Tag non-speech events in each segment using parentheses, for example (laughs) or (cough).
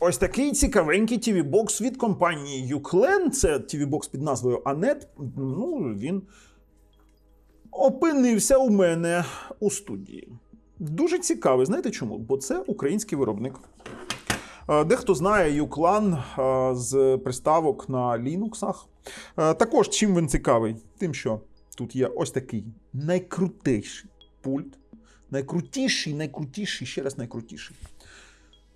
Ось такий цікавенький tv бокс від компанії Uclen. Це tv бокс під назвою Anet. Ну, він опинився у мене у студії. Дуже цікавий. Знаєте чому? Бо це український виробник. Е, Дехто знає Uclan е, з приставок на Linux. Е, Також чим він цікавий? Тим, що тут є ось такий найкрутейший пульт. Найкрутіший, найкрутіший, ще раз найкрутіший.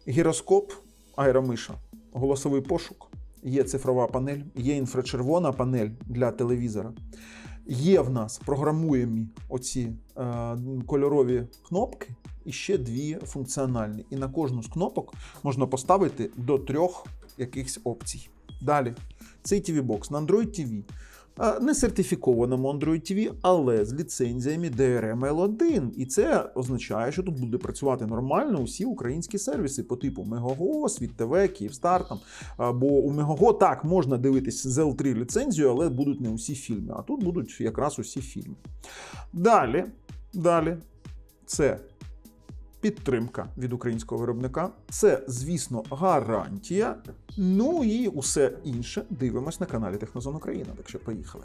Гіроскоп, аеромиша, голосовий пошук, є цифрова панель, є інфрачервона панель для телевізора. Є в нас програмуємі оці е, кольорові кнопки, і ще дві функціональні. І на кожну з кнопок можна поставити до трьох якихось опцій. Далі, цей TV Box на Android TV. Не сертифікованому Android TV, але з ліцензіями DRM L1. І це означає, що тут буде працювати нормально усі українські сервіси по типу Мегого, Світ ТВ, Київстар. Там. Бо у Мегого так можна дивитись з L3 ліцензію, але будуть не усі фільми. А тут будуть якраз усі фільми. Далі, далі, це підтримка від українського виробника. Це, звісно, гарантія. Ну і усе інше дивимось на каналі Технозон Україна. Так що поїхали.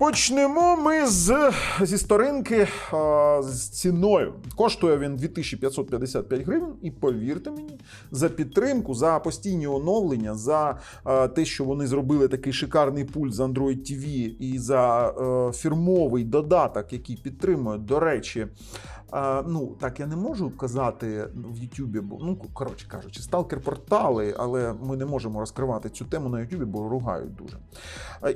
Почнемо ми з, зі сторинки а, з ціною. Коштує він 2555 гривень, і повірте мені, за підтримку, за постійні оновлення, за а, те, що вони зробили такий шикарний пульт з Android TV і за а, фірмовий додаток, який підтримує, до речі. А, ну, так я не можу казати в Ютубі, бо ну коротше кажучи, сталкер портали, але ми не можемо розкривати цю тему на Ютубі, бо ругають дуже.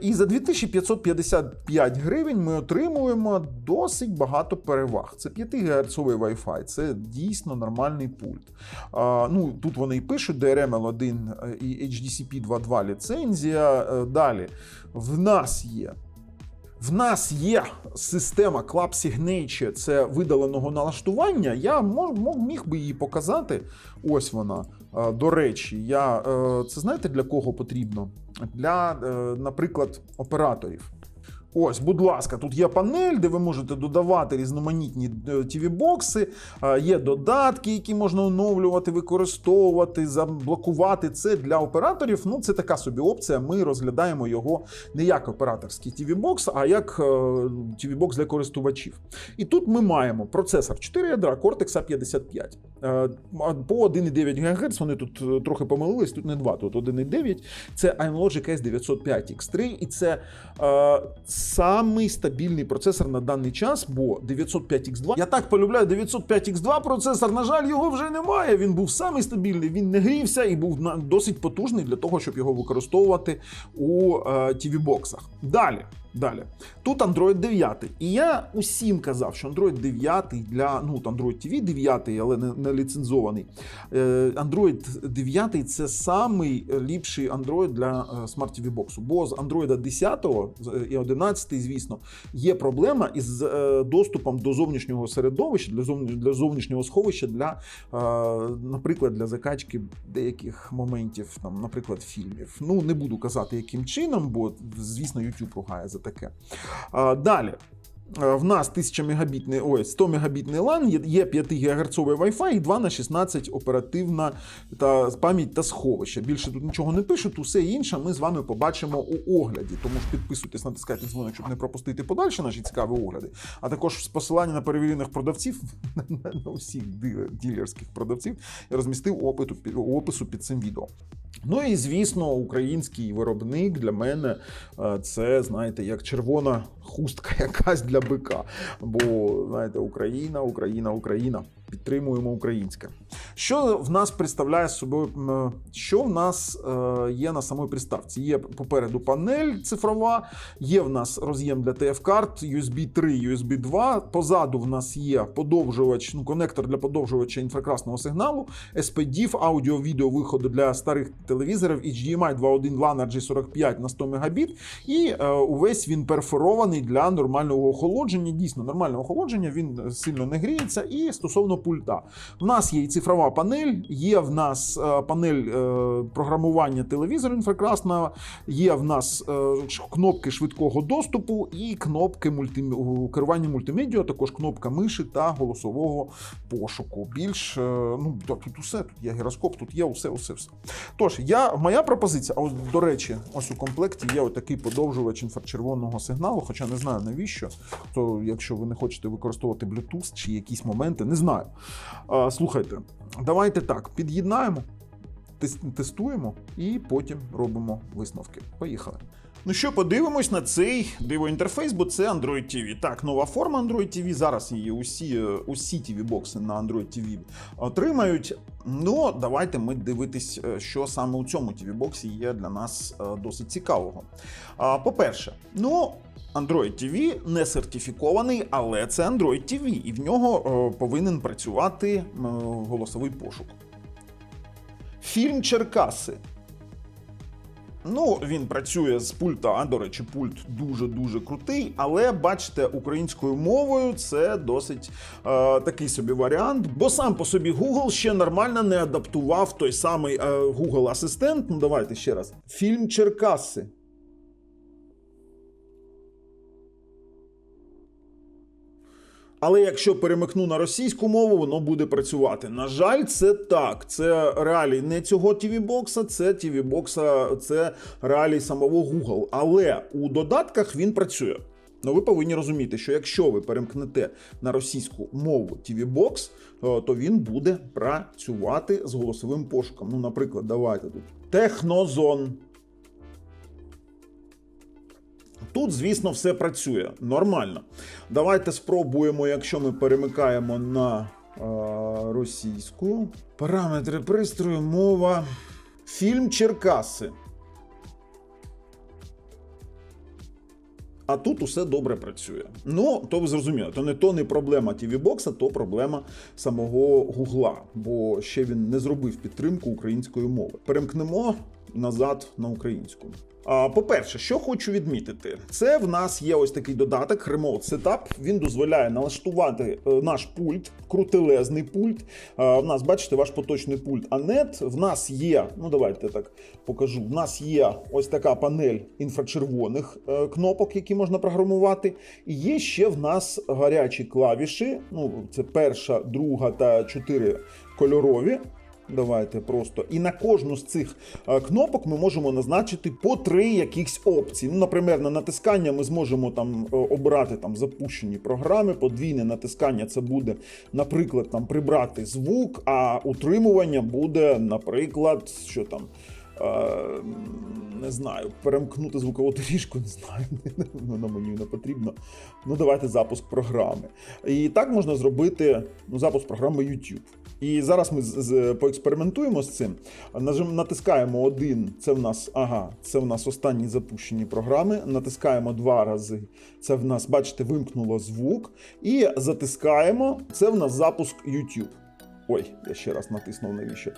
І за 2555 гривень ми отримуємо досить багато переваг. Це 5 ГГц Wi-Fi, це дійсно нормальний пульт. А, ну, тут вони і пишуть DRM L1 і HDCP 2.2 ліцензія. Е, Далі в нас є в нас є система Club Signature, це видаленого налаштування. Я мог, міг би її показати. Ось вона. До речі, я, е, це знаєте для кого потрібно? Для, е, наприклад, операторів. Ось, будь ласка, тут є панель, де ви можете додавати різноманітні tv бокси є додатки, які можна оновлювати, використовувати, заблокувати. Це для операторів. Ну, це така собі опція. Ми розглядаємо його не як операторський tv бокс а як tv бокс для користувачів. І тут ми маємо процесор 4 ядра Cortex A55. Е, По 1,9 ГГц вони тут е, трохи помилились, тут не 2, тут 1,9. Це iMlogic S905 X3, і це е, самий стабільний процесор на даний час, бо 905X2. Я так полюбляю 905X2 процесор. На жаль, його вже немає. Він був самий стабільний, він не грівся і був досить потужний для того, щоб його використовувати у е, tv боксах Далі. Далі. Тут Android 9. І я усім казав, що Android 9 для ну, Android TV 9, але не, не ліцензований. Е, Android 9 це самий ліпший Android для е, Smart TV боксу. Бо з Android 10 е, і 11, звісно, є проблема із доступом до зовнішнього середовища, для, зовні, для зовнішнього сховища, для, наприклад, для закачки деяких моментів, там, наприклад, фільмів. Ну, не буду казати, яким чином, бо, звісно, YouTube ругає за таке. Далі. Е, В нас 1000 мегабітний, ой, 100 мегабітний LAN, є- є 5 ГГц Wi-Fi і 2 на 16 оперативна та пам'ять та сховище. Більше тут нічого не пишуть, усе інше ми з вами побачимо у огляді. Тому ж підписуйтесь, натискайте дзвоник, щоб не пропустити подальші наші цікаві огляди. А також з посилання на перевірених продавців (laughs) на усіх дилерських продавців я розмістив опиту опису під цим відео. Ну і звісно, український виробник для мене е, це, знаєте, як червона хустка (laughs) якась для бика. Бо, знаєте, Україна, Україна, Україна. Підтримуємо українське. Що в нас представляє собою? Що в нас е, є на самій приставці? Є попереду панель цифрова, є в нас роз'єм для TF-карт, USB 3, USB 2. Позаду в нас є подовжувач, ну, конектор для подовжувача інфракрасного сигналу, SPDIF, аудіо-відео виходу для старих телевізорів, HDMI 2.1 LAN RJ45 на 100 Мбіт. І е, увесь він перфорований для нормального охолодження. Дійсно, нормальне охолодження, він сильно не гріється. І стосовно пульта. В нас є і цифрова панель, є в нас е, панель е, програмування телевізора інфракрасного, є в нас е, кнопки швидкого доступу і кнопки мульти... керування мультимедіа, також кнопка миші та голосового пошуку. Більш ну тут усе, тут є гіроскоп, тут є усе, усе, все. Тож, я, моя пропозиція, ось до речі, ось у комплекті є такий подовжувач інфрачервоного сигналу, хоча не знаю навіщо. То якщо ви не хочете використовувати Bluetooth чи якісь моменти, не знаю. Слухайте, давайте так, під'єднаємо, тестуємо і потім робимо висновки. Поїхали. Ну що, подивимось на цей дивоінтерфейс, бо це Android TV. Так, нова форма Android TV. Зараз її усі, е, усі TV бокси на Android TV отримають. Ну, давайте ми дивитись, е, що саме у цьому TV боксі є для нас е, досить цікавого. По-перше, ну. Android TV не сертифікований, але це Android TV, і в нього е, повинен працювати е, голосовий пошук. Фільм Черкаси. Ну, він працює з пульта. А, до речі, пульт дуже-дуже крутий, але бачите, українською мовою це досить е, такий собі варіант, бо сам по собі Google ще нормально не адаптував той самий е, Google Асистент. Ну, давайте ще раз. Фільм Черкаси. Але якщо перемикну на російську мову, воно буде працювати. На жаль, це так. Це реалії не цього TV бокса, це TV бокса, це реалії самого Google. Але у додатках він працює. Ну, ви повинні розуміти, що якщо ви перемкнете на російську мову TV Box, е, то він буде працювати з голосовим пошуком. Ну, наприклад, давайте тут Технозон. Тут, звісно, все працює нормально. Давайте спробуємо, якщо ми перемикаємо на е, російську. Параметри пристрою, мова. Фільм Черкаси. А тут усе добре працює. Ну, то ви зрозуміли, то не то не проблема TV Box, то проблема самого Гугла, бо ще він не зробив підтримку української мови. Перемкнемо назад на українську. По-перше, що хочу відмітити, це в нас є ось такий додаток Remote Setup. Він дозволяє налаштувати е, наш пульт, крутелезний пульт. В нас, бачите, ваш поточний пульт Анет. В нас є, ну давайте так покажу. В нас є ось така панель інфрачервоних е, кнопок, які можна програмувати. І є ще в нас гарячі клавіші. Ну, це перша, друга та чотири кольорові. Давайте просто. І на кожну з цих е, кнопок ми можемо назначити по три якихось опції. Ну, наприклад, на натискання ми зможемо там е, обрати там запущені програми. Подвійне натискання це буде, наприклад, там прибрати звук, а утримування буде, наприклад, що там. Е, Не знаю, перемкнути звукову доріжку, не знаю, (laughs) на меню не потрібно. Ну, давайте запуск програми. І так можна зробити ну, запуск програми YouTube. І зараз ми з- з- поекспериментуємо з цим. Нажим, натискаємо один, це в нас, ага, це в нас останні запущені програми. Натискаємо два рази. Це в нас, бачите, вимкнуло звук. І затискаємо. Це в нас запуск YouTube. Ой, я ще раз натиснув навіщо.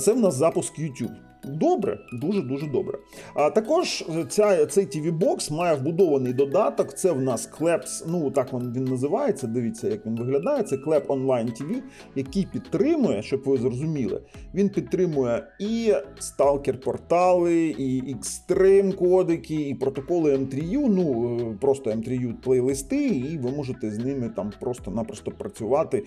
Це в нас запуск YouTube. Добре, дуже дуже добре. А також ця, цей TV Box має вбудований додаток. Це в нас Клепс, ну так він, він називається. Дивіться, як він виглядає. Це Клеп Online TV, який підтримує, щоб ви зрозуміли, він підтримує і сталкер портали, і Xtreme кодики, і протоколи M3U, ну е, просто M3U плейлисти, і ви можете з ними там просто-напросто працювати.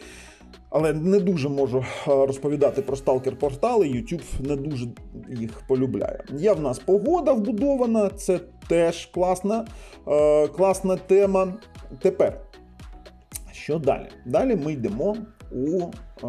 Але не дуже можу е, розповідати про сталкер портали. YouTube не дуже їх полюбляє. Є в нас погода вбудована, це теж класна, е, класна тема. Тепер, що далі? Далі ми йдемо у е,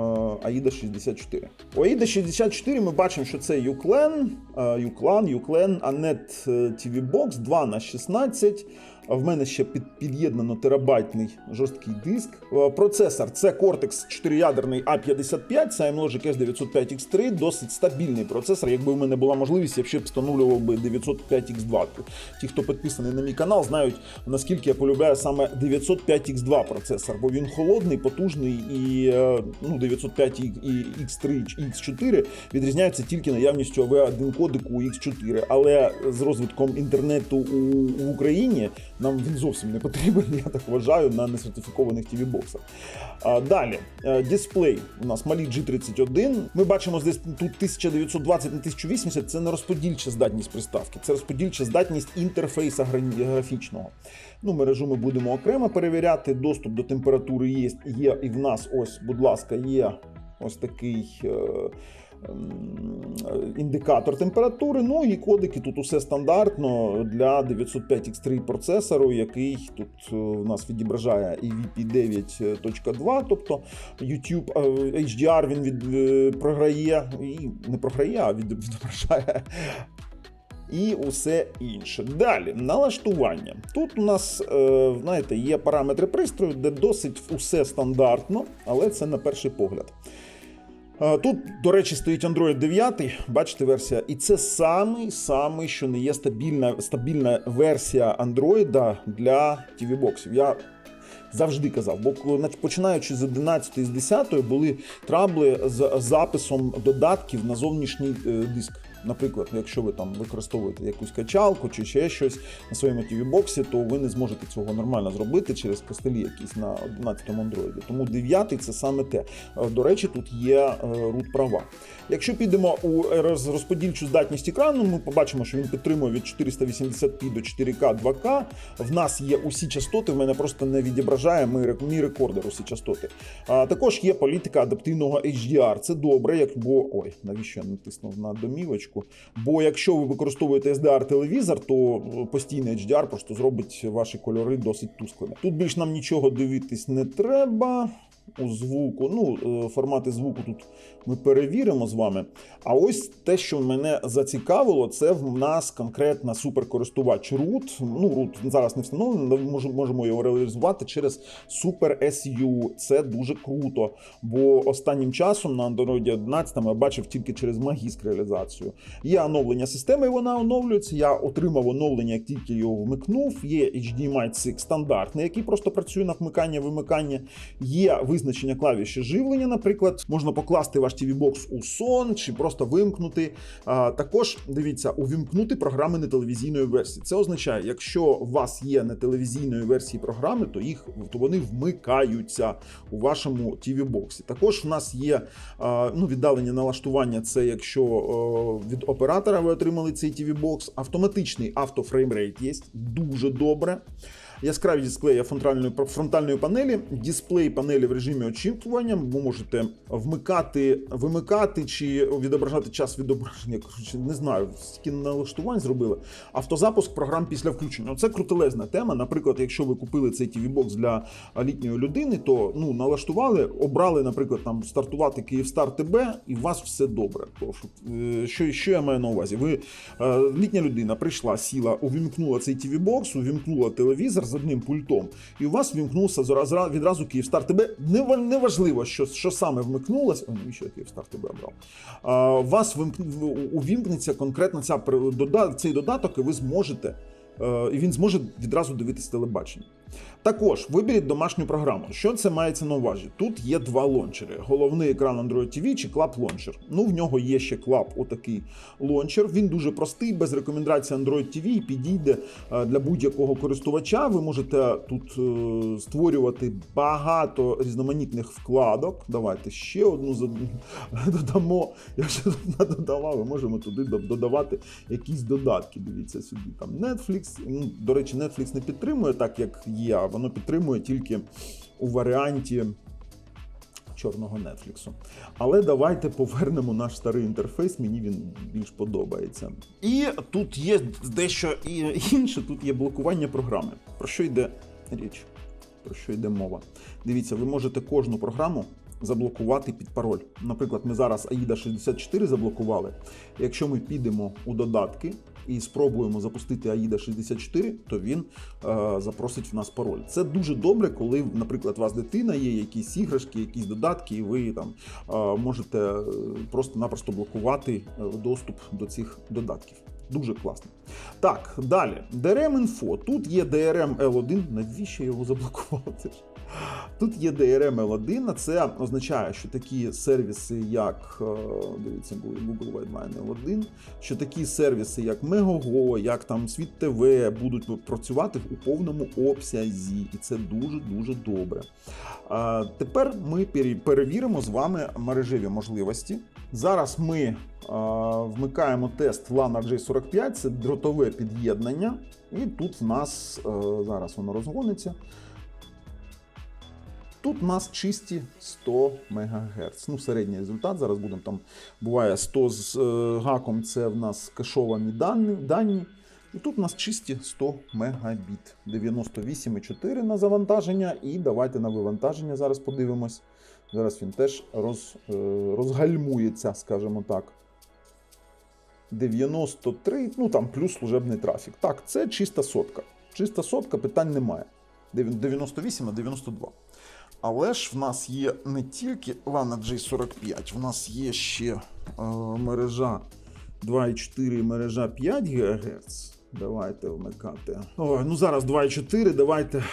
AIDA 64. У AIDA 64 ми бачимо, що це Uclan, е, Uclan, Uclan Anet TV Box 2 на 16 А В мене ще під, під'єднано терабайтний жорсткий диск. Е, Процесор це Cortex 4-ядерний A55, це Logic S905X3, досить стабільний процесор. Якби в мене була можливість, я ще б встановлював би 905X2. Ті, хто підписаний на мій канал, знають наскільки я полюбляю саме 905X2 процесор, бо він холодний, потужний і е, ну, 905 і і X3 чи X4 відрізняються тільки наявністю AV1 кодеку X4. Але з розвитком інтернету у, в Україні нам він зовсім не потрібен, я так вважаю, на несертифікованих tv боксах Далі, е, дисплей у нас малі G31. Ми бачимо десь тут 1920 на 1080 це не розподільча здатність приставки, це розподільча здатність інтерфейса графічного. Ну, мережу ми будемо окремо перевіряти. Доступ до температури є, є і в нас ось, будь ласка, є ось такий. Е, Індикатор температури, ну і кодики тут усе стандартно для 905X3 процесору, який тут е, у нас відображає EVP 9.2, тобто YouTube е, HDR він від, е, програє і не програє, а від, відображає і усе інше. Далі, налаштування. Тут у нас, е, знаєте, є параметри пристрою, де досить усе стандартно, але це на перший погляд. Тут, до речі, стоїть Android 9, бачите, версія, і це самий самий, що не є стабільна, стабільна версія Android для TV боксів. Я завжди казав, бо починаючи з 11 і з 10 були трабли з записом додатків на зовнішній е, диск. Наприклад, якщо ви там використовуєте якусь качалку чи ще щось на своєму tv боксі то ви не зможете цього нормально зробити через костелі якісь на 11-му андроїді. Тому 9 це саме те. Е, До речі, тут є е, root права. Якщо підемо у роз- розподільчу здатність екрану, ми побачимо, що він підтримує від 480p до 4К 2К. В нас є усі частоти, в мене просто не відображає мій рекордер усі частоти. А також є політика адаптивного HDR. Це добре, як бо ой, навіщо я натиснув на домівочку? Бо якщо ви використовуєте SDR телевізор, то е, постійний HDR просто зробить ваші кольори досить тусклими. Тут більш нам нічого дивитись не треба. У звуку, ну, е, формати звуку тут ми перевіримо з вами. А ось те, що мене зацікавило, це в нас конкретно суперкористувач root. Ну, root зараз не встановлений, але можемо, його реалізувати через Super SU. Це дуже круто. Бо останнім часом на Android 11 я бачив тільки через магіск реалізацію. Є оновлення системи, і вона оновлюється. Я отримав оновлення, як тільки його вмикнув. Є HDMI 6 стандартний, який просто працює на вмикання, вимикання. Є визначення клавіші живлення, наприклад, можна покласти ваш TV бокс у сон чи просто вимкнути. А, також дивіться, увімкнути програми нетелевізійної версії. Це означає, якщо у вас є нетелевізійної версії програми, то їх то вони вмикаються у вашому TV боксі. Також в нас є а, ну, віддалення налаштування. Це якщо о, від оператора ви отримали цей TV бокс. Автоматичний автофреймрейт є дуже добре. Яскраві дисплеї фронтальної фронтальної панелі, дисплей панелі в режимі очікування. Ви можете вмикати, вимикати чи відображати час відображення. Коротше, не знаю, скільки налаштувань зробили. Автозапуск програм після включення. Це крутелезна тема. Наприклад, якщо ви купили цей tv бокс для літньої людини, то ну налаштували, обрали, наприклад, там стартувати Київстар ТБ, і у вас все добре. Е, що, що я маю на увазі? Ви е, літня людина прийшла, сіла, увімкнула цей tv бокс увімкнула телевізор одним пультом, і у вас вімкнувся відразу Київстар Тебе не важливо, що, що саме вмикнулось. О, навіщо я Київстар тебе обрав? А, у вас увімкнеться конкретно ця цей додаток, і ви зможете. е, І він зможе відразу дивитися телебачення. Також виберіть домашню програму. Що це мається на увазі? Тут є два лончери: головний екран Android TV чи Club лончер. Ну, в нього є ще Club, отакий лончер. Він дуже простий, без рекомендацій Android TV підійде е, для будь-якого користувача. Ви можете тут е, створювати багато різноманітних вкладок. Давайте ще одну (laughs) додамо. Я ще тут не додавав. Ми можемо туди додавати якісь додатки. Дивіться сюди. Там Netflix. До речі, Netflix не підтримує так, як є. Воно підтримує тільки у варіанті чорного Нетфліксу. Але давайте повернемо наш старий інтерфейс, мені він більш подобається. І тут є дещо інше, тут є блокування програми. Про що йде річ? Про що йде мова? Дивіться, ви можете кожну програму заблокувати під пароль. Наприклад, ми зараз AIDA 64 заблокували. Якщо ми підемо у додатки і спробуємо запустити AIDA 64, то він е, запросить в нас пароль. Це дуже добре, коли, наприклад, у вас дитина є, якісь іграшки, якісь додатки, і ви там е, можете е, просто-напросто блокувати е, доступ до цих додатків. Дуже класно. Так, далі. DRM Info. Тут є DRM L1. Навіщо його заблокувати? Тут є DRM L1, це означає, що такі сервіси, як е, дивіться, Google Wildline L1, що такі сервіси, як Megogo, як там Світ ТВ, будуть працювати у повному обсязі, і це дуже дуже добре. Тепер ми перевіримо з вами мережеві можливості. Зараз ми вмикаємо тест LAN RJ45, це дротове під'єднання, і тут в нас е, зараз воно розгониться. Тут у нас чисті 100 МГц. Ну, середній результат. Зараз будемо там. Буває 100 з е, гаком, це в нас кешовані дані. дані. І тут у нас чисті 100 мегабіт. 98,4 на завантаження. І давайте на вивантаження зараз подивимось. Зараз він теж роз, е, розгальмується, скажімо так. 93, ну там плюс служебний трафік. Так, це чиста сотка. Чиста сотка, питань немає. 98 на 92. Але ж в нас є не тільки LAN J45, в нас є ще е, мережа 2,4 і мережа 5 ГГц. Давайте вмикати. О, ну зараз 2,4, давайте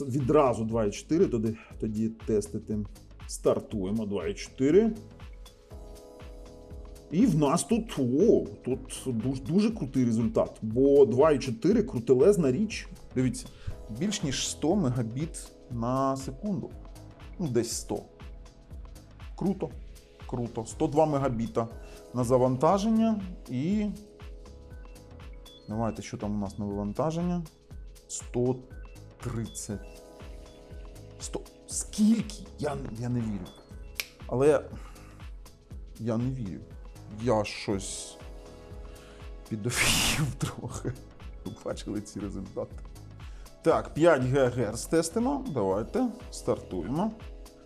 відразу 2,4, тоді, тоді тестити. Стартуємо 2,4. І в нас тут о, тут дуже, дуже крутий результат. Бо 2,4 крутелезна річ. Дивіться, більш ніж 100 мегабіт на секунду. Ну, десь 100. Круто. Круто. 102 мегабіта на завантаження і. Давайте, що там у нас на вивантаження? 130. 100. Скільки? Я, я не вірю. Але я не вірю. Я щось підофігів (laughs) трохи. Ви бачили ці результати. Так, 5 ГГц тестимо. Давайте стартуємо.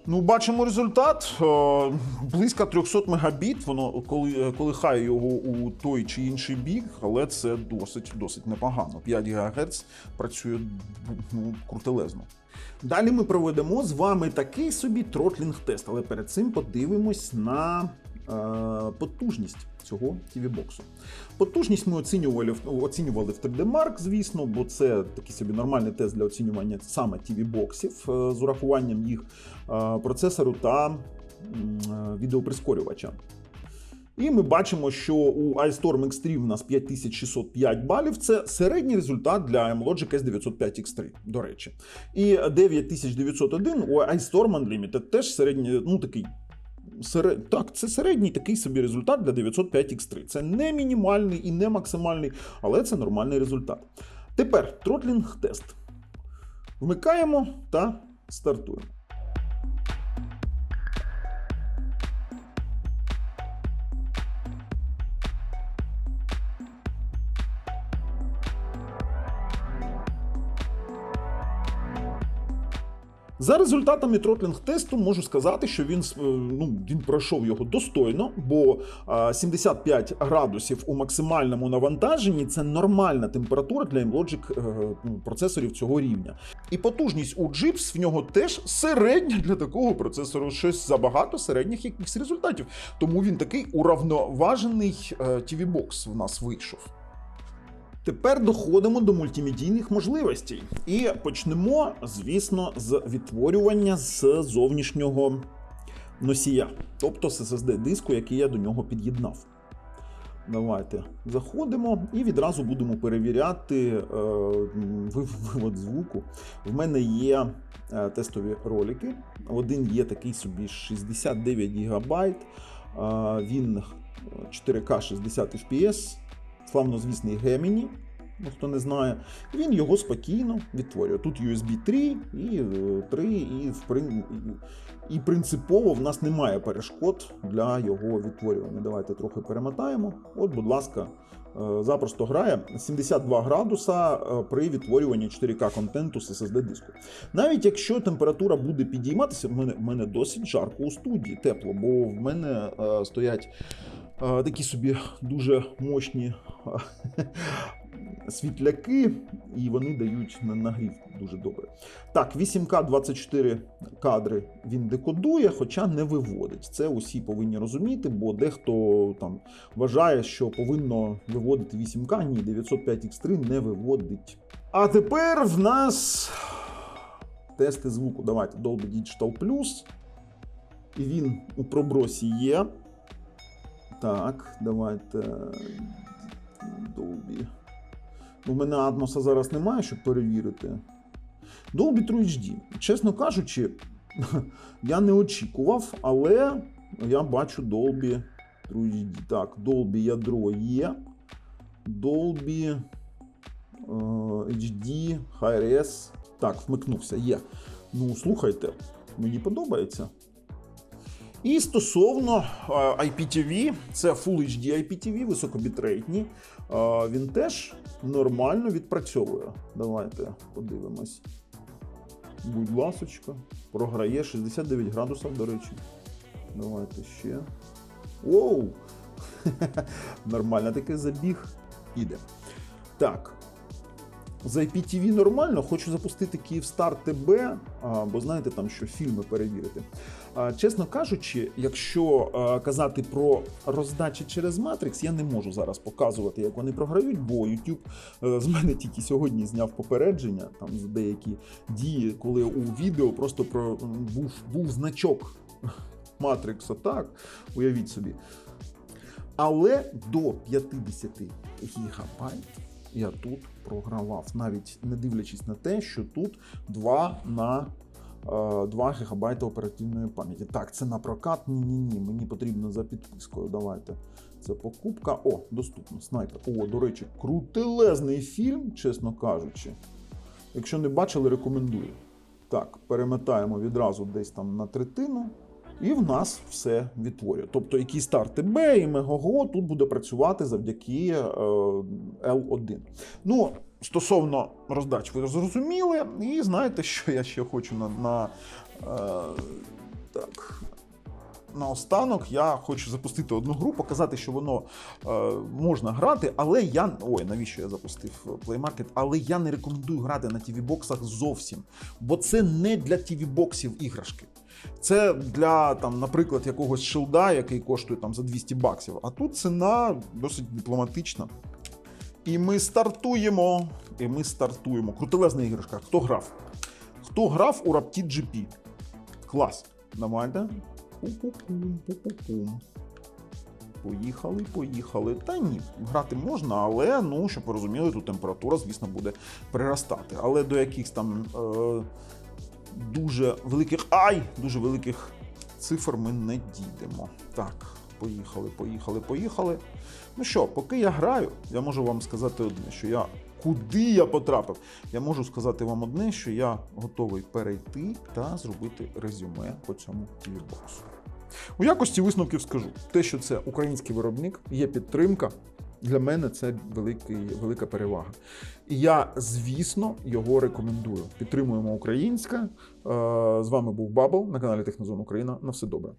Ну, бачимо результат. Е, Близько 300 мегабіт. Воно коли, колихає його у той чи інший бік, але це досить досить непогано. 5 ГГц працює ну, крутелезно. Далі ми проведемо з вами такий собі тротлінг-тест, але перед цим подивимось на е, потужність цього TV-боксу. Потужність ми оцінювали, оцінювали в 3D Mark, звісно, бо це такий собі нормальний тест для оцінювання саме TV-боксів е, з урахуванням їх е, процесору та е, відеоприскорювача. І ми бачимо, що у iStorm X3 в нас 5605 балів. Це середній результат для M-Logic S905X3, до речі. І 9901 у iStorm Unlimited теж середній, ну такий. Серед... Так, це середній такий собі результат для 905X3. Це не мінімальний і не максимальний, але це нормальний результат. Тепер тротлінг тест. Вмикаємо та стартуємо. За результатами тротлінг-тесту можу сказати, що він е, ну, він пройшов його достойно, бо 75 градусів у максимальному навантаженні це нормальна температура для M-Logic е, ну, процесорів цього рівня. І потужність у Jeeps в нього теж середня для такого процесору. Щось забагато середніх якихось результатів. Тому він такий уравноважений е, TV-бокс в нас вийшов. Тепер доходимо до мультимедійних можливостей. І почнемо, звісно, з відтворювання з зовнішнього носія, тобто з SSD диску, який я до нього під'єднав. Давайте заходимо і відразу будемо перевіряти е, вивод звуку. В мене є е, тестові ролики. Один є такий собі 69 ГБ. Е, він 4К 60 FPS, славнозвісний Gemini. Ну, хто не знає, він його спокійно відтворює. Тут USB 3 і е, 3, і, в прин- і принципово в нас немає перешкод для його відтворювання. Давайте трохи перемотаємо. От, будь ласка, е, запросто грає 72 градуса е, при відтворюванні 4К контенту з SSD диску. Навіть якщо температура буде підійматися, в мене, в мене досить жарко у студії, тепло, бо в мене е, стоять е, такі собі дуже мощні (laughs) світляки, і вони дають на нагрів дуже добре. Так, 8К 24 кадри він декодує, хоча не виводить. Це усі повинні розуміти, бо дехто там вважає, що повинно виводити 8К. Ні, 905X3 не виводить. А тепер в нас тести звуку. Давайте Dolby Digital Plus. І він у пробросі є. Так, давайте. Dolby. У мене Атмоса зараз немає, щоб перевірити. Dolby True HD. Чесно кажучи, (laughs) я не очікував, але я бачу Dolby True HD. Так, Dolby ядро є. Dolby HD, HRS. Так, вмикнувся, є. Ну, слухайте, мені подобається. І стосовно е, IPTV, це Full HD IPTV, високобітрейтні. Е, Він теж нормально відпрацьовує. Давайте подивимось. Будь ласочка, програє 69 градусів, до речі. Давайте ще. Оу! (laughs) Нормально такий забіг. Іде. Так. З IPTV нормально, хочу запустити Київстар ТБ, бо знаєте там, що фільми перевірити. Чесно кажучи, якщо казати про роздачі через Matrix, я не можу зараз показувати, як вони програють, бо YouTube е, з мене тільки сьогодні зняв попередження там за деякі дії, коли у відео просто про був, був значок Matrix, так, уявіть собі. Але до 50 гігабайт я тут програвав, навіть не дивлячись на те, що тут 2 на 2 ГБ оперативної пам'яті. Так, це на прокат. Ні, ні, ні. Мені потрібно за підпискою. Давайте. Це покупка. О, доступно. Снайпер. О, до речі, крутелезний фільм, чесно кажучи. Якщо не бачили, рекомендую. Так, перемотаємо відразу десь там на третину. І в нас все відтворює. Тобто, який старт ТБ і Мегого тут буде працювати завдяки е, L1. Ну, стосовно роздач, ви зрозуміли. І знаєте, що я ще хочу на, на е, так. Наостанок я хочу запустити одну гру, показати, що воно е, можна грати, але я. Ой, навіщо я запустив Play Market? Але я не рекомендую грати на TV-боксах зовсім. Бо це не для TV-боксів іграшки. Це для, там, наприклад, якогось шилда, який коштує там, за 200 баксів. А тут ціна досить дипломатична. І ми стартуємо. І ми стартуємо. Крутелезна іграшка. Хто грав? Хто грав у Raptid GP? Клас. Пу-пу-пум. Поїхали, поїхали. Та ні, грати можна, але ну, щоб ви розуміли, тут температура, звісно, буде приростати. Але до якихось там е, дуже великих ай! Дуже великих цифр ми не дійдемо. Так, поїхали, поїхали, поїхали. Ну що, поки я граю, я можу вам сказати одне, що я куди я потрапив. Я можу сказати вам одне, що я готовий перейти та зробити резюме по цьому кібербоксу. У якості висновків скажу, те, що це український виробник, є підтримка. Для мене це великий, велика перевага. І я, звісно, його рекомендую. Підтримуємо українське. Е, З вами був Бабл на каналі Технозон Україна. На все добре.